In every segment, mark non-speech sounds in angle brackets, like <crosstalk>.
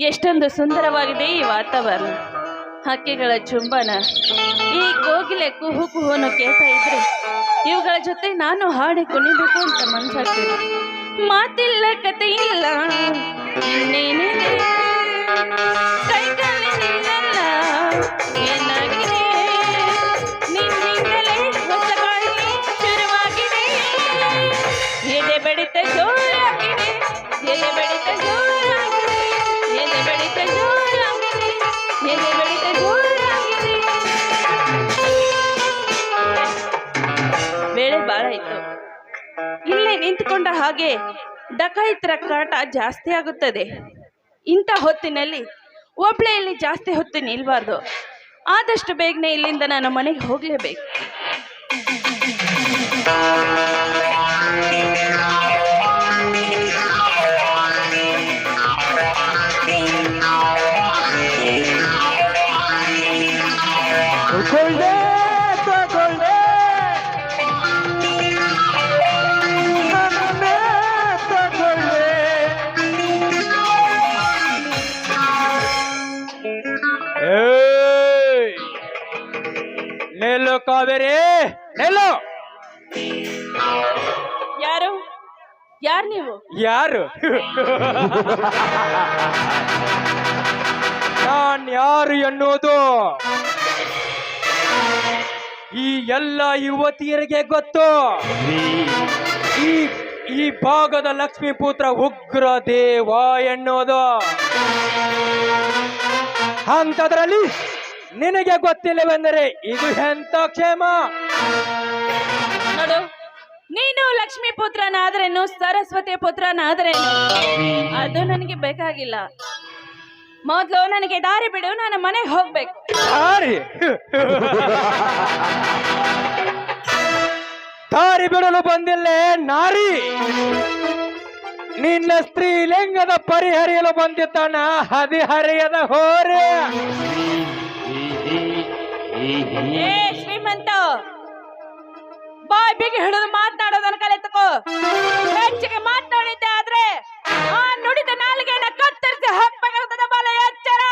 ಎಷ್ಟೊಂದು ಸುಂದರವಾಗಿದೆ ಈ ವಾತಾವರಣ. ಹಕ್ಕಿಗಳ ಚುಂಬನ, ಈ ಕೋಗಿಲೆ ಕುಹು ಕುಹುನು ಕೇಳ್ತಾ ಇದ್ರೆ ಇವುಗಳ ಜೊತೆ ನಾನು ಹಾಡಿ ಕುಣಿಬೇಕು ಅಂತ ಮನ್ಸಾಗ್ತಿದೆ. ಮಾತಿಲ್ಲ ಕತೆ ಇಲ್ಲ ನಿಂತುಕೊಂಡ ಹಾಗೆ ಡಕಾಯಿತರ ಕಾಟ ಜಾಸ್ತಿ ಆಗುತ್ತದೆ. ಇಂಥ ಹೊತ್ತಿನಲ್ಲಿ ಒಬ್ಳೆಯಲ್ಲಿ ಜಾಸ್ತಿ ಹೊತ್ತು ನಿಲ್ಬಾರ್ದು. ಆದಷ್ಟು ಬೇಗನೆ ಇಲ್ಲಿಂದ ನಾನು ಮನೆಗೆ ಹೋಗಲೇಬೇಕು. ಯಾರು ನೀವು? ಯಾರು? ನಾನ್ ಯಾರು ಎನ್ನುವುದು? ಈ ಎಲ್ಲ ಯುವತಿಯರಿಗೆ ಗೊತ್ತು. ಈ ಭಾಗದ ಲಕ್ಷ್ಮೀ ಪುತ್ರ ಉಗ್ರ ದೇವ ಎನ್ನುವುದು. ಅಂತದ್ರಲ್ಲಿ ನಿನಗೆ ಗೊತ್ತಿಲ್ಲವೆಂದರೆ ಇದು ಎಂತ ಕ್ಷೇಮ? ನೀನು ಲಕ್ಷ್ಮೀ ಪುತ್ರನಾದ್ರೇನು ಸರಸ್ವತಿ ಪುತ್ರನಾದ್ರೇನು? ಅದು ನನಗೆ ಬೇಕಾಗಿಲ್ಲ. ಮೊದಲು ನನಗೆ ದಾರಿ ಬಿಡು ನಾನು ಮನೆಗೆ ಹೋಗ್ಬೇಕು. ದಾರಿ? ದಾರಿ ಬಿಡಲು ಬಂದಿಲ್ಲ ನಾರಿ? ನಿನ್ನ ಸ್ತ್ರೀಲಿಂಗದ ಪರಿಹರಿಯಲು ಬಂದಿದ್ದಾನ ಹದಿಹರಿಯದ ಹೋರೆ. ಏ ಶ್ರೀಮಂತ ಬಾಯ್ ಬಿಗಿ ಹಿಡಿದು ಮಾತನಾಡೋದನ್ನ ಕಲಿತುಕೋ. ಹೆಚ್ಚಿಗೆ ಮಾತನಾಡಿದ್ದೆ ಆದ್ರೆ ಆ ನುಡಿದ ನಾಲ್ಗೆನ ಕತ್ತರಿಸಿ ಹಾಕ್ಬೇಕಾಗ್ತದ ಬಲ ಎಚ್ಚರ.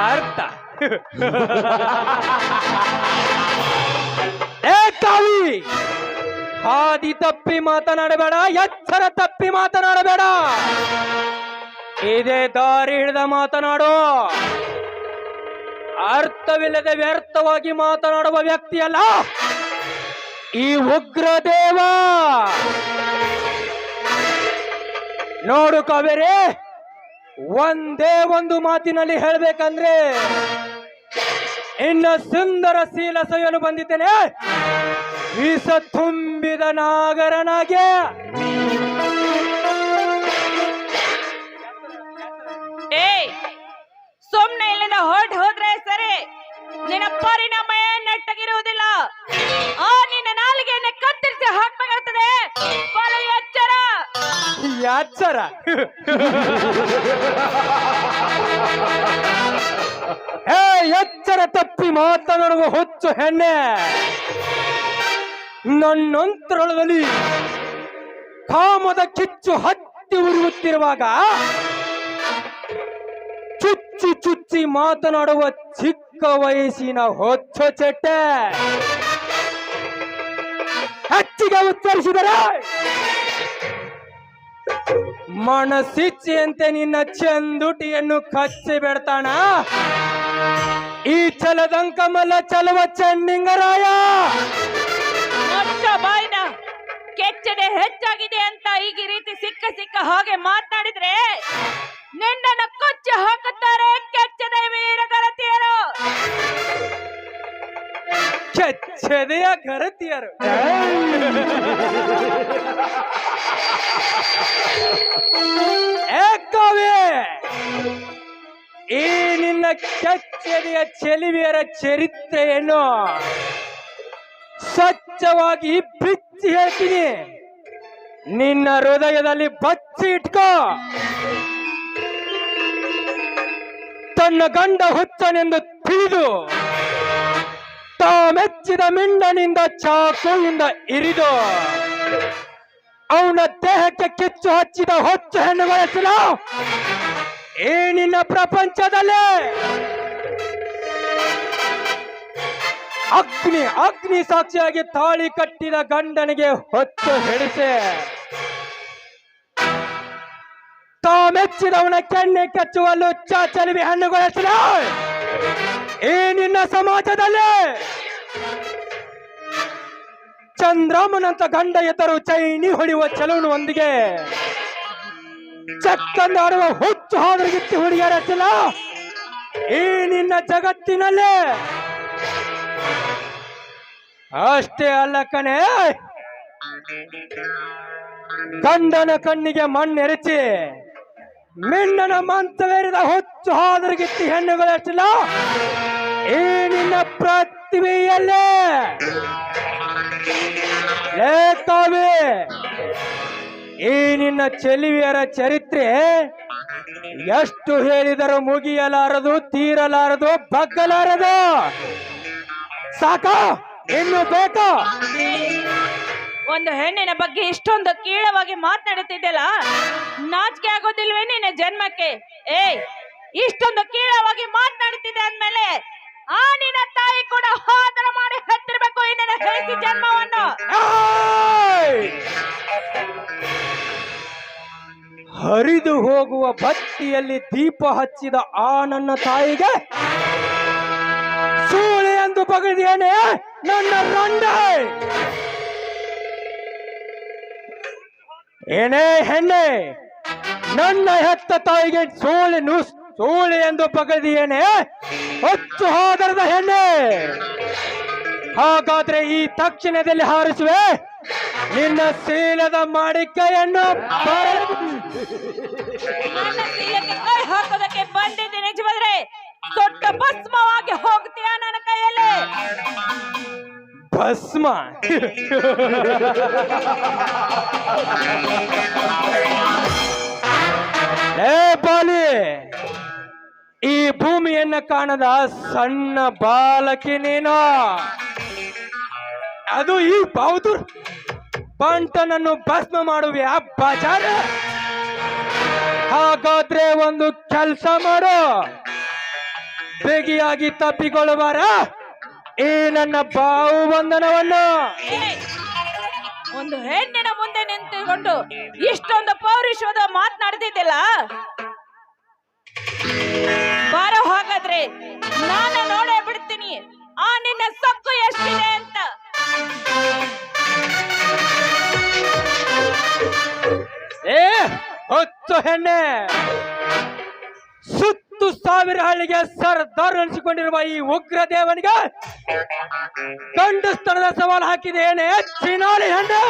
ಅರ್ಥ. <laughs> ಏ ಕವಿ! ಹಾದಿ ತಪ್ಪಿ ಮಾತನಾಡಬೇಡ ಎಚ್ಚರ ತಪ್ಪಿ ಮಾತನಾಡಬೇಡ. ಇದೇ ದಾರಿ ಹಿಡಿದ ಮಾತನಾಡು. ಅರ್ಥವಿಲ್ಲದೆ ವ್ಯರ್ಥವಾಗಿ ಮಾತನಾಡುವ ವ್ಯಕ್ತಿಯಲ್ಲ ಈ ಉಗ್ರ ದೇವ. ನೋಡು ಕಾವೇರಿ, ಒಂದೇ ಒಂದು ಮಾತಿನಲ್ಲಿ ಹೇಳ್ಬೇಕಂದ್ರೆ ಇನ್ನ ಸುಂದರ ಶೀಲ ಸೊಯ್ಯಲು ಬಂದಿದ್ದೇನೆ. ವಿಷ ತುಂಬಿದ ನಾಗರನಾಗೆ. ಏ ಸುಮ್ನೆ ಇಲ್ಲಿಂದ ಹೊರಟು ಸರಿ. ನಿನ್ನ ಪರಿಣಾಮ ನೆಟ್ಟಗಿರುವುದಿಲ್ಲ. ಆ, ನಿನ್ನ ನಾಲಿಗೆಯನ್ನ ಕತ್ತರಿಸಿ ಹಾಕ್ಬೇಕಾಗ್ತದೆ. ಎಚ್ಚರ ಯಾಚರ ಏ ಎಚ್ಚರ ತಪ್ಪಿ ಮಾತನಾಡುವ ಹುಚ್ಚು ಹೆಣ್ಣೆ. ನನ್ನಂತರಳದಲ್ಲಿ ಕಾಮದ ಕಿಚ್ಚು ಹತ್ತಿ ಉರಿಯುತ್ತಿರುವಾಗ ಚುಚ್ಚಿ ಚುಚ್ಚಿ ಮಾತನಾಡುವ ಚಿಕ್ಕ ವಯಸ್ಸಿನ ಹೊಚ್ಚ ಚಟ್ಟೆ. ಹೆಚ್ಚಿಗೆ ಉತ್ತರಿಸಿದರೆ ಮನಸ್ಸಿಚ್ಚೆಯಂತೆ ನಿನ್ನ ಚಂದುಟಿಯನ್ನು ಕಚ್ಚಿ ಬಿಡ್ತಾಣ. ಈ ಚಲದಂಕಮಲ್ಲ ಚಲವ ಚನ್ನಿಂಗರಾಯ. ಬಾಯ್ನ ಕೆಚ್ಚದೆ ಹೆಚ್ಚಾಗಿದೆ ಅಂತ ಈಗ ರೀತಿ ಸಿಕ್ಕ ಸಿಕ್ಕ ಹಾಗೆ ಮಾತನಾಡಿದ್ರೆ ನಿನ್ನನ್ನು ಕೊಚ್ಚಿ ಹಾಕುತ್ತಾರೆ ಕೆಚ್ಚದೆ ವೀರಗರತಿಯರು ಕೆಚ್ಚದೆಯ ಗರತಿಯರು ಈ ನಿನ್ನ ಕೆಚ್ಚದೆಯ ಚೆಲಿವಿಯರ ಚರಿತ್ರೆಯನ್ನು ಸ್ವಚ್ಛವಾಗಿ ಬಿಚ್ಚಿ ಹೇಳ್ತೀನಿ. ನಿನ್ನ ಹೃದಯದಲ್ಲಿ ಬಚ್ಚಿ ಇಟ್ಕೋ. ತನ್ನ ಗಂಡ ಹುಚ್ಚನೆಂದು ತಿಳಿದು ಮೆಚ್ಚಿದ ಮಿಂಡನಿಂದ ಚಾಕುವಿಂದ ಇರಿದು ಅವನ ದೇಹಕ್ಕೆ ಕಿಚ್ಚು ಹುಚ್ಚು ಹಚ್ಚಿದ ಹೊಚ್ಚು ಹೆಣ್ಣು ಹೆಸರು ಏನಿನ ಪ್ರಪಂಚದಲ್ಲಿ ಅಗ್ನಿ ಅಗ್ನಿ ಸಾಕ್ಷಿಯಾಗಿ ತಾಳಿ ಕಟ್ಟಿದ ಗಂಡನಿಗೆ ಹೊತ್ತು ಹಿಡಿಸೆ ತಾ ಮೆಚ್ಚಿದವನ ಕಚ್ಚುವ ಲುಚ್ಚ ಚಲಿವಿ ಹಣ್ಣುಗಳ ಏ ಈ ನಿನ್ನ ಸಮಾಜದಲ್ಲಿ ಚಂದ್ರಮ್ಮನಂತ ಗಂಡ ಎತ್ತರು ಚೈನಿ ಹೊಡೆಯುವ ಚಲುವನೊಂದಿಗೆ ಚಕ್ಕಂದಾಡುವ ಹುಚ್ಚು ಹಾದ್ರಗಿತ್ತಿ ಹುಡುಗಿಯರ ಚಲ. ಈ ನಿನ್ನ ಜಗತ್ತಿನಲ್ಲಿ ಅಷ್ಟೇ ಅಲ್ಲ ಕಣೆ. ಗಂಡನ ಕಣ್ಣಿಗೆ ಮಣ್ಣೆರಚಿ ಮಿಣ್ಣನ ಮಂತವೇರಿದ ಹುಚ್ಚು ಹಾದ್ರಗಿತ್ತಿ ಗಿತ್ತಿ ಹೆಣ್ಣುಗಳಷ್ಟಿಲ್ಲ ಈ ನಿನ್ನ ಪ್ರತಿಭೆಯಲ್ಲೇ. ಕಾವ್ಯ, ಈ ನಿನ್ನ ಚೆಲುವಿಯರ ಚರಿತ್ರೆ ಎಷ್ಟು ಹೇಳಿದರೂ ಮುಗಿಯಲಾರದು ತೀರಲಾರದು ಬಗ್ಗಲಾರದು. ಸಾಕ? ಇನ್ನು ಬೇಕು? ಒಂದು ಹೆಣ್ಣಿನ ಬಗ್ಗೆ ಇಷ್ಟೊಂದು ಕೀಳವಾಗಿ ಮಾತನಾಡುತ್ತಿದ್ದೆಲ್ಲ ನಾಚಿಕೆ ಆಗೋದಿಲ್ವೇ ನಿನ್ನ ಜನ್ಮಕ್ಕೆ ಏ ಇಷ್ಟೊಂದು ಕೀಳವಾಗಿ ಮಾತನಾಡುತ್ತಿದ್ದೆ ಅಂದ್ಮೇಲೆ ಆ ನಿನ್ನ ತಾಯಿ ಕೂಡ ಹೋದರ ಮಾಡಿ ಹತ್ತಿರಬೇಕು ಈ ನಿನ್ನ ಹೆಂಡತಿ ಜನ್ಮವನ್ನು! ಹರಿದು ಹೋಗುವ ಬತ್ತಿಯಲ್ಲಿ ದೀಪ ಹಚ್ಚಿದ ಆ ನನ್ನ ತಾಯಿಗೆ ಸೂಳೆ ಎಂದು ಬಗೆದೇನೆ ನನ್ನ ರಂಡ ಏನೇ ಹೆಣ್ಣೆ, ನನ್ನ ಹೆತ್ತ ತಾಯಿಗೆ ಸೋಳೆ ನುಸ್ ಸೋಳೆ ಎಂದು ಬಗೆದಿಯೇನೆ ಹೊಚ್ಚು ಹಾದರದ ಹೆಣ್ಣೆ. ಹಾಗಾದ್ರೆ ಈ ತಕ್ಷಣದಲ್ಲಿ ಹಾರಿಸುವೆ. ನಿನ್ನ ಶೀಲದ ಮಾಡಿಕೆಯನ್ನು ಹಾಕೋದಕ್ಕೆ ದೊಡ್ಡ ಭಸ್ಮವಾಗಿ ಹೋಗ್ತೀಯ ನನ್ನ ಕೈಯಲ್ಲಿ? ಭಸ್ಮ <laughs> ಏ ಬಾಲಿ ಈ ಭೂಮಿಯನ್ನ ಕಾಣದ ಸಣ್ಣ ಬಾಲಕಿ ನೀನು. ಅದು ಈ ಬೌದ್ಧರ್ ಬಂಟನನ್ನು ಭಸ್ಮ ಮಾಡುವೆ ಆ ಬಜಾರ? ಹಾಗಾದ್ರೆ ಒಂದು ಕೆಲಸ ಮಾಡು. ಬೇಗಿಯಾಗಿ ತಪ್ಪಿಕೊಳ್ಳಬಾರ ಈ ನನ್ನ ಬಾವು ಬಂಧನವನ್ನು ಒಂದು ಹೆಣ್ಣಿನ ಮುಂದೆ ನಿಂತುಕೊಂಡು ಇಷ್ಟೊಂದು ಪೌರುಷವಾದ ಮಾತನಾಡ್ತಿದ್ದಿಲ್ಲ ಬಾರ ಹಾಗಾದ್ರೆ ನಾನು ನೋಡೇ ಬಿಡ್ತೀನಿ. ಆ ನಿನ್ನ ಸೊಕ್ಕು ಎಷ್ಟಿದೆ ಅಂತ. ಏ ಹೊತ್ತು ಹೆಣ್ಣೆ. ಸಾವಿರ ಹಳ್ಳಿಗೆ ಸರ್ದಾರ್ ಅನಿಸಿಕೊಂಡಿರುವ ಈ ಉಗ್ರ ದೇವನಿಗೆ ಗಂಡಸ್ತನದ ಸವಾಲು ಹಾಕಿದೆ. ಏನೇ ಚಿನಾಲಿ ಹೆಂಡೆ.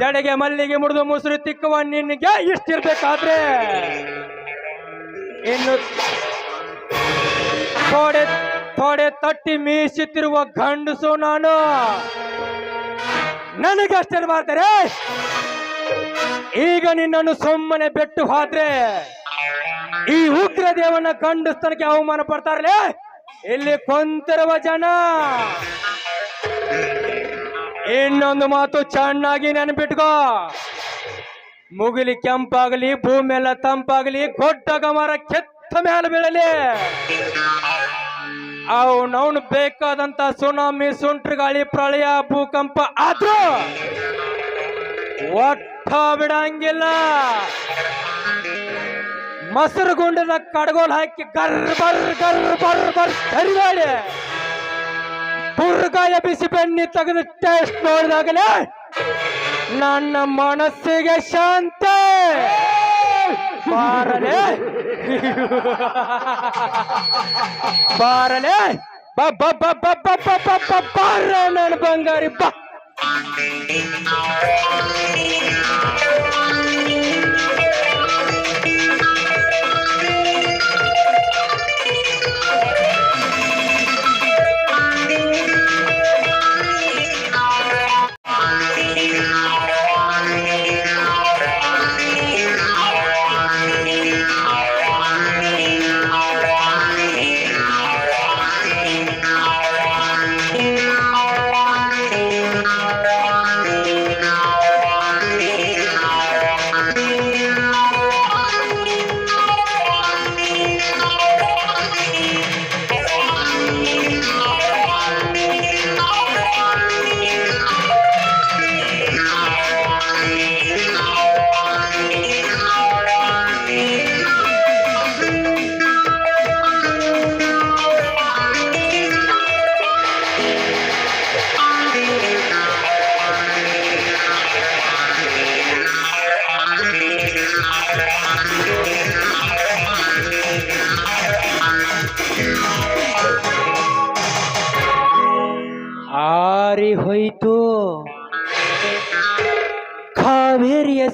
ಜಡೆಗೆ ಮಲ್ಲಿಗೆ ಮುಡಿದು ಮುಸುರು ತಿಕ್ಕುವ ನಿನಗೆ ಇಷ್ಟಿರ್ಬೇಕಾದ್ರೆ. ಇನ್ನು ಥೋಡೆ ಥೋಡೆ ತಟ್ಟಿ ಮೀಸುತ್ತಿರುವ ಗಂಡಸು ನಾನು. ನನಗಷ್ಟಿರಬಾರ್ದರೆ ಈಗ ನಿನ್ನನ್ನು ಸುಮ್ಮನೆ ಬಿಟ್ಟು ಹಾದ್ರೆ ಈ ಉಗ್ರ ದೇವನ ಗಂಡಸ್ತನಕ್ಕೆ ಅವಮಾನ ಪಡ್ತಾರಲೇ ಇಲ್ಲಿ ಕೊಂತಿರುವ ಜನ. ಇನ್ನೊಂದು ಮಾತು ಚೆನ್ನಾಗಿ ನೆನಪಿಟ್ಕೋ. ಮುಗಿಲಿ ಕೆಂಪಾಗಲಿ ಭೂಮಿ ಎಲ್ಲ ತಂಪಾಗಲಿ ಗೊಡ್ಡ ಗಮರ ಕೆತ್ತ ಮೇಲೆ ಬೀಳಲಿ. ಅವನವನು ಬೇಕಾದಂತ ಸುನಾಮಿ ಸುಂಟ್ರ ಗಾಳಿ ಪ್ರಳಯ, ಭೂಕಂಪ ಆದ್ರೂ ಒಟ್ಟ ಬಿಡಂಗಿಲ್ಲ ಮೊಸರು ಗುಂಡದ ಕಡಗೋಲ್ ಹಾಕಿ ಗರ್ ಬರ್ ಗರ್ ಬರ್ ಬರ್ ಸರಿಬೇಡಿ ಬುರ್ಗಾಯ ಬಿಸಿ ಬೆಣ್ಣಿ ತೆಗೆದು ಟೇಸ್ಟ್ ನೋಡಿದಾಗಲೇ ನನ್ನ ಮನಸ್ಸಿಗೆ ಶಾಂತ ಬಾರಲೆ ಬಾರಲೆ ಬ ಬ ಬ ಬ ಬಾರ ನನ್ನ ಬಂಗಾರಿ ಬಾ Thank you.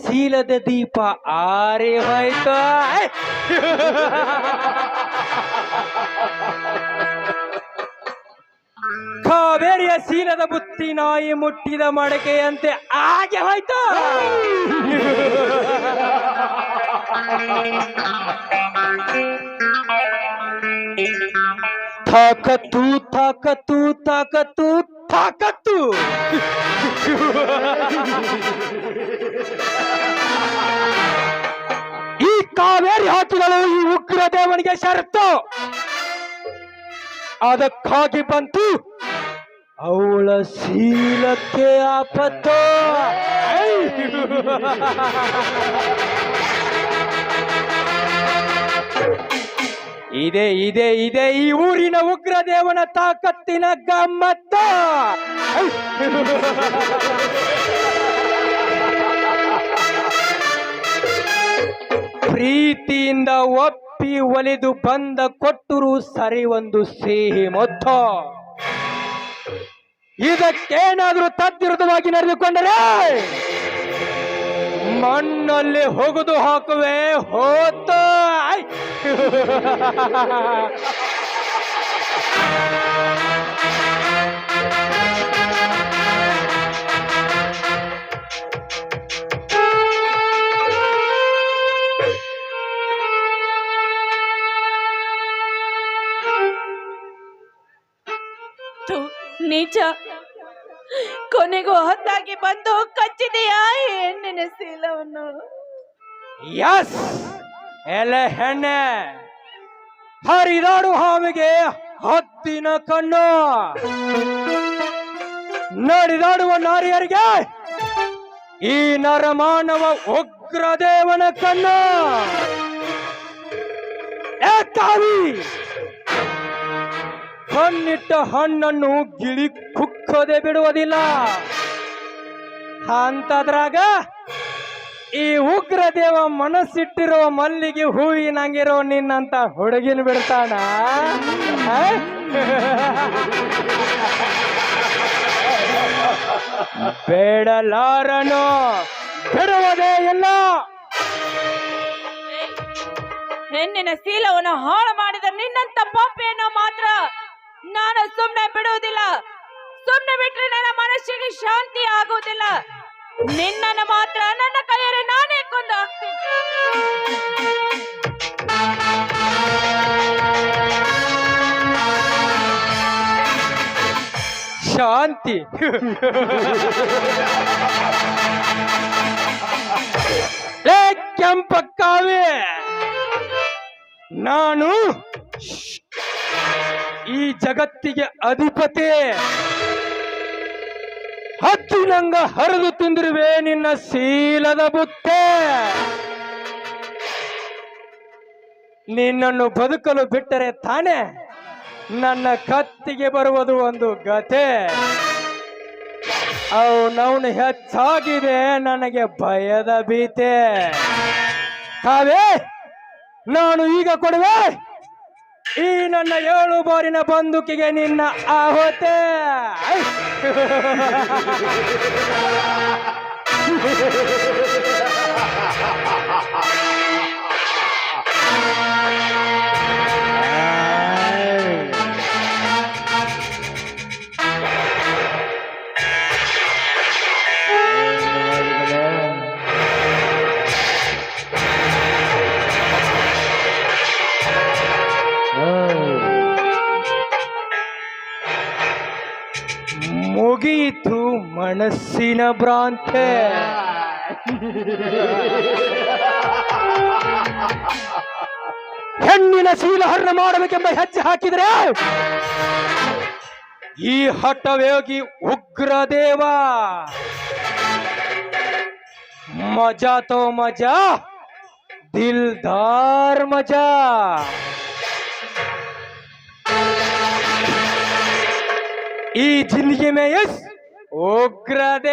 ಶೀಲದ ದೀಪ ಆರೆ ಹೋಯ್ತು ಕಾವೇರಿಯ ಶೀಲದ ಬುತ್ತಿ ನಾಯಿ ಮುಟ್ಟಿದ ಮಡಕೆಯಂತೆ ಆಗೆ ಹೋಯ್ತು. ತಾಕತ್ತು ತಾಕತ್ತು ತಾಕತ್ತು ತಾಕತ್ತು. ಕಾವೇರಿ ಹಾಕಿದಳು ಈ ಉಗ್ರ ದೇವನಿಗೆ ಶರತ್ತು. ಅದಕ್ಕಾಗಿ ಬಂತು ಅವಳ ಶೀಲಕ್ಕೆ ಆಪತ್ತು. ಇದೆ ಇದೆ ಇದೆ ಈ ಊರಿನ ಉಗ್ರ ದೇವನ ತಾಕತ್ತಿನ ಗಮ್ಮತ್ತ. ಪ್ರೀತಿಯಿಂದ ಒಪ್ಪಿ ಒಲಿದು ಬಂದ ಕೊಟ್ಟರು ಸರಿ ಒಂದು ಸಿಹಿ ಮೊತ್ತ. ಇದಕ್ಕೇನಾದರೂ ತದ್ವಿರುದ್ಧವಾಗಿ ನಡೆದುಕೊಂಡರೆ? ಮಣ್ಣಲ್ಲಿ ಹೊಗೆದು ಹಾಕುವೆ ಹೋತ. ನಿಜ ಕೊನೆಗೂ ಹೊತ್ತಾಗಿ ಬಂದು, ಕಚ್ಚಿದೆಯಾ? ಹೆಣ್ಣಿನ ಶೀಲವನ್ನು ಯಸ್ ಎಲೆ ಹೆಣ್ಣೆ ಹರಿದಾಡು ಹಾವಿಗೆ ಹತ್ತಿನ ಕಣ್ಣು. ನಡೆದಾಡುವ ನಾರಿಯರಿಗೆ ಈ ನರಮಾನವ ಉಗ್ರದೇವನ ಕಣ್ಣು. ಏ ತಾವಿ ಕಣ್ಣಿಟ್ಟ ಹಣ್ಣನ್ನು ಗಿಳಿ ಕುಕ್ಕದೆ ಬಿಡುವುದಿಲ್ಲ. ಅಂತದ್ರಾಗ ಈ ಉಗ್ರ ದೇವ ಮನಸ್ಸಿಟ್ಟಿರೋ ಮಲ್ಲಿಗೆ ಹೂವಿನಂಗಿರೋ ನಿನ್ನಂತ ಹುಡುಗಿನ ಬಿಡ್ತಾನ? ಬೇಡಲಾರನು, ಬಿಡುವುದೇ ಇಲ್ಲ. ಹೆಣ್ಣಿನ ಶೀಲವನ್ನು ಹಾಳು ಮಾಡಿದ ನಿನ್ನಂತ ಪಾಪೆಯನ್ನು ಮಾತ್ರ ನಾನು ಸುಮ್ಮನೆ ಬಿಡುವುದಿಲ್ಲ. ಸುಮ್ಮನೆ ಬಿಟ್ರೆ ನನ್ನ ಮನಸ್ಸಿಗೆ ಶಾಂತಿ ಆಗುವುದಿಲ್ಲ. ನಿನ್ನನ್ನು ಮಾತ್ರ ನನ್ನ ಕೈಯಲ್ಲಿ ನಾನೇ ಕೊಂದು ಶಾಂತಿ. ಏ ಕೆಂಪಕ್ಕಾವೆ ನಾನು ಈ ಜಗತ್ತಿಗೆ ಅಧಿಪತಿ. ಹತ್ತಿನಂಗ ಹರಿದು ತಿಂದಿರುವೆ ನಿನ್ನ ಶೀಲದ ಬುತ್ತೆ. ನಿನ್ನನ್ನು ಬದುಕಲು ಬಿಟ್ಟರೆ ತಾನೆ ನನ್ನ ಕತ್ತಿಗೆ ಬರುವುದು ಒಂದು ಗತೆ. ಅವನವನು ಹೆಚ್ಚಾಗಿದೆ ನನಗೆ ಭಯದ ಭೀತೆ. ತಾವೇ ನಾನು ಈಗ ಕೊಡುವೆ. ಈ ನನ್ನ ಏಳು ಬಾರಿನ ಬಂದೂಕಿಗೆ ನಿನ್ನ ಆಹೋತೆ <laughs> ಬಂದಿತು ಮನಸ್ಸಿನ ಭ್ರಾಂತೆ. ಹೆಣ್ಣಿನ ಶೀಲಹರಣ ಮಾಡಬೇಕೆಂಬ ಹೆಜ್ಜೆ ಹಾಕಿದರೆ ಈ ಹಠವೇಗಿ ಉಗ್ರದೇವ. ಮಜಾ ತೋ ಮಜಾ, ದಿಲ್ದಾರ್ ಮಜಾ. ಈ ಜಿಂದಗಿ ಮೇ ಎಸ್ ఉగ్రదేవ్